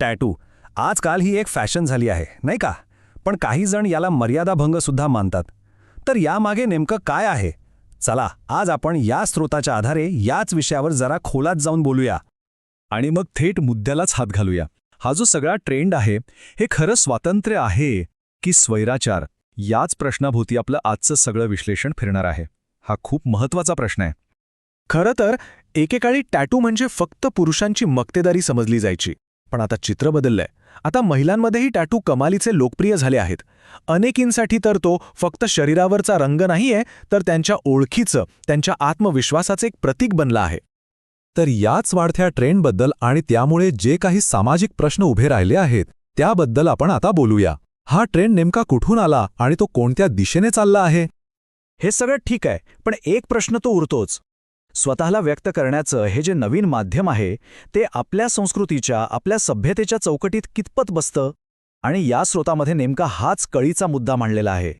Tattoo. आजकाल ही एक fashion झाली आहे नाही का? पण काही जण याला मर्यादाभंग सुद्धा मानतात. तर यामागे नेमकं काय आहे? चला आज आपण या स्रोताच्या आधारे याच विषयावर जरा खोलात जाऊन बोलूया. आणि मग थेट मुद्द्यालाच हात घालूया. हा जो सगळा ट्रेंड आहे हे खरं स्वातंत्र्य आहे की स्वैराचार? याच प्रश्नाभोवती आपलं आजचं सगळं विश्लेषण फिरणार आहे. हा खूप महत्त्वाचा प्रश्न आहे. खरं तर एकेकाळी टॅटू म्हणजे फक्त पुरुषांची मक्तेदारी समजली जायची. पण आता चित्र बदललंय. आता महिलांमध्येही टॅटू कमालीचे लोकप्रिय झाले आहेत. अनेकींसाठी तर तो फक्त शरीरावरचा रंग नाहीये तर त्यांच्या ओळखीचं त्यांच्या आत्मविश्वासाचं एक प्रतीक बनलं आहे. तर याच वाढत्या ट्रेंडबद्दल आणि त्यामुळे जे काही सामाजिक प्रश्न उभे राहिले आहेत त्याबद्दल आपण आता बोलूया. हा ट्रेंड नेमका कुठून आला आणि तो कोणत्या दिशेने चालला आहे? हे सगळं ठीक आहे पण एक प्रश्न तो उरतोच. स्वतःला व्यक्त करण्याचं हे जे नवीन माध्यम आहे ते आपल्या संस्कृतीच्या आपल्या सभ्यतेच्या चौकटीत कितपत बसतं? आणि या स्रोतामध्ये नेमका हाच कळीचा मुद्दा मांडलेला आहे.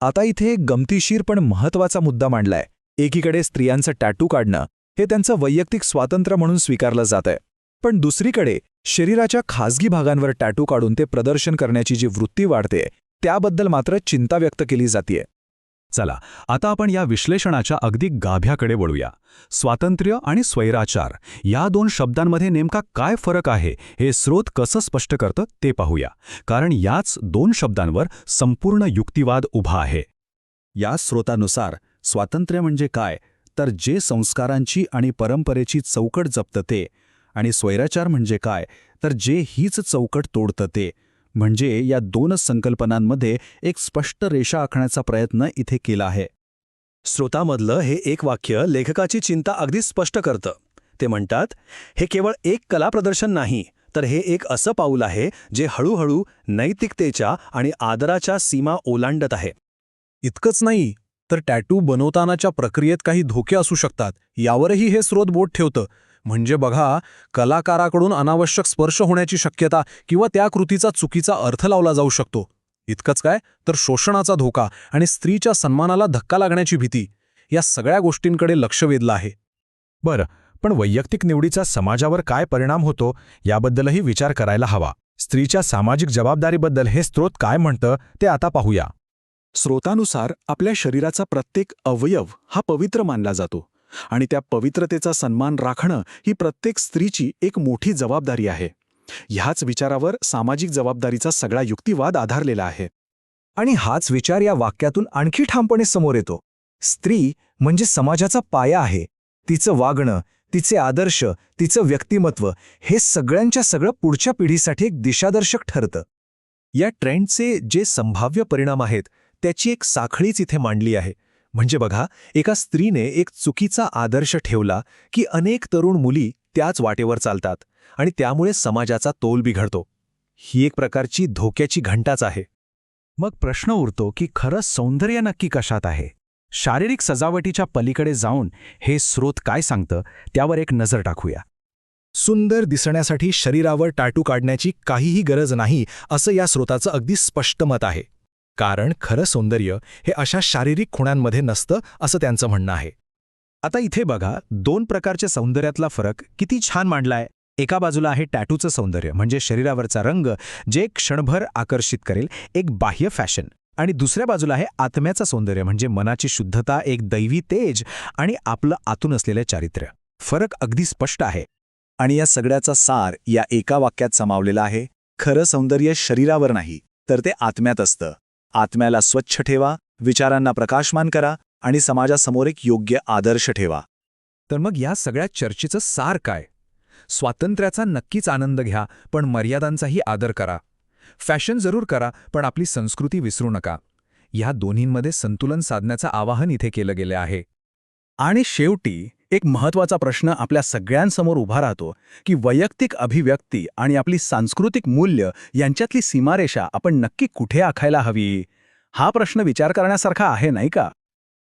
आता इथे एक गमतीशीर पण महत्त्वाचा मुद्दा मांडलाय. एकीकडे स्त्रियांचं टॅटू काढणं हे त्यांचं वैयक्तिक स्वातंत्र्य म्हणून स्वीकारलं जात आहे पण दुसरीकडे शरीराच्या खासगी भागांवर टॅटू काढून ते प्रदर्शन करण्याची जी वृत्ती वाढते त्याबद्दल मात्र चिंता व्यक्त केली जाते चला आता आपण या विश्लेषणाच्या अगदी गाभ्याकडे वळूया. स्वातंत्र्य आणि स्वैराचार या दोन शब्दांमध्ये नेमका काय फरक आहे हे स्रोत कसं स्पष्ट करतं ते पाहूया. कारण याच दोन शब्दांवर संपूर्ण युक्तिवाद उभा आहे. या स्रोतानुसार स्वातंत्र्य म्हणजे काय तर जे संस्कारांची आणि परंपरेची चौकट जपतं ते आणि स्वैराचार म्हणजे काय तर जे हीच चौकट तोडतं ते म्हणजे या दोनच संकल्पनांमध्ये एक स्पष्ट रेषा आखण्याचा प्रयत्न इथे केला आहे. स्रोतामधलं हे एक वाक्य लेखकाची चिंता अगदी स्पष्ट करतं. ते म्हणतात हे केवळ एक कला प्रदर्शन नाही तर हे एक असं पाऊल आहे जे हळूहळू नैतिकतेच्या आणि आदराच्या सीमा ओलांडत आहे. इतकंच नाही तर टॅटू बनवतानाच्या प्रक्रियेत काही धोके असू शकतात यावरही हे स्रोत बोट ठेवतं. म्हणजे बघा कलाकाराकडून अनावश्यक स्पर्श होण्याची शक्यता किंवा त्या कृतीचा चुकीचा अर्थ लावला जाऊ शकतो. इतकंच काय? तर शोषणाचा धोका आणि स्त्रीच्या सन्मानाला धक्का लागण्याची भीती या सगळ्या गोष्टींकडे लक्ष वेधलं आहे. बरं पण वैयक्तिक निवडीचा समाजावर काय परिणाम होतो याबद्दलही विचार करायला हवा. स्त्रीच्या सामाजिक जबाबदारीबद्दल हे स्रोत काय म्हणतं ते आता पाहूया. स्रोतानुसार आपल्या शरीराचा प्रत्येक अवयव हा पवित्र मानला जातो. आणि त्या पवित्रतेचा सन्मान राखणं ही प्रत्येक स्त्रीची एक मोठी जबाबदारी आहे. ह्याच विचारावर सामाजिक जबाबदारीचा सगळा युक्तिवाद आधारलेला आहे. आणि हाच विचार या वाक्यातून आणखी ठामपणे समोर येतो. स्त्री म्हणजे समाजाचा पाया आहे. तिचं वागणं तिचे आदर्श तिचं व्यक्तिमत्व हे सगळ्यांच्या सगळं पुढच्या पिढीसाठी एक दिशादर्शक ठरतं. या ट्रेंडचे जे संभाव्य परिणाम आहेत त्याची एक साखळीच इथे मांडली आहे. म्हणजे बघा एका स्त्रीने एक चुकीचा आदर्श ठेवला की अनेक तरुण मुली त्याच वाटेवर चालतात आणि त्यामुळे समाजाचा तोल बिघडतो. ही एक प्रकारची धोक्याची घंटाच आहे. मग प्रश्न उरतो की खरं सौंदर्य नक्की कशात आहे? शारीरिक सजावटीच्या पलीकडे जाऊन हे स्रोत काय सांगतं त्यावर एक नजर टाकूया. सुंदर दिसण्यासाठी शरीरावर टाटू काढण्याची काहीही गरज नाही असं या स्रोताचं अगदी स्पष्ट मत आहे. कारण खरं सौंदर्य हे अशा शारीरिक खुणांमध्ये नसतं असं त्यांचं म्हणणं आहे. आता इथे बघा दोन प्रकारच्या सौंदर्यातला फरक किती छान मांडलाय. एका बाजूला आहे टॅटूचं सौंदर्य म्हणजे शरीरावरचा रंग जे क्षणभर आकर्षित करेल एक बाह्य फॅशन. आणि दुसऱ्या बाजूला आहे आत्म्याचं सौंदर्य म्हणजे मनाची शुद्धता एक दैवी तेज आणि आपलं आतून असलेलं चारित्र्य. फरक अगदी स्पष्ट आहे. आणि या सगळ्याचा सार या एका वाक्यात समावलेला आहे खरं सौंदर्य शरीरावर नाही तर ते आत्म्यात असतं. आत्म्याला स्वच्छ ठेवा विचारांना प्रकाशमान करा आणि समाजासमोर एक योग्य आदर्श ठेवा. तर मग या सगळ्या चर्चेचं सार काय? स्वातंत्र्याचा नक्कीच आनंद घ्या पण मर्यादांचाही आदर करा. फॅशन जरूर करा पण आपली संस्कृती विसरू नका. ह्या दोन्हींमध्ये संतुलन साधण्याचं आवाहन इथे केलं गेलं आहे. आणि शेवटी एक महत्त्वाचा प्रश्न आपल्या सगळ्यांसमोर उभा राहतो की वैयक्तिक अभिव्यक्ती आणि आपली सांस्कृतिक मूल्य यांच्यातली सीमारेषा आपण नक्की कुठे आखायला हवी? हा प्रश्न विचार करण्यासारखा आहे नाही का?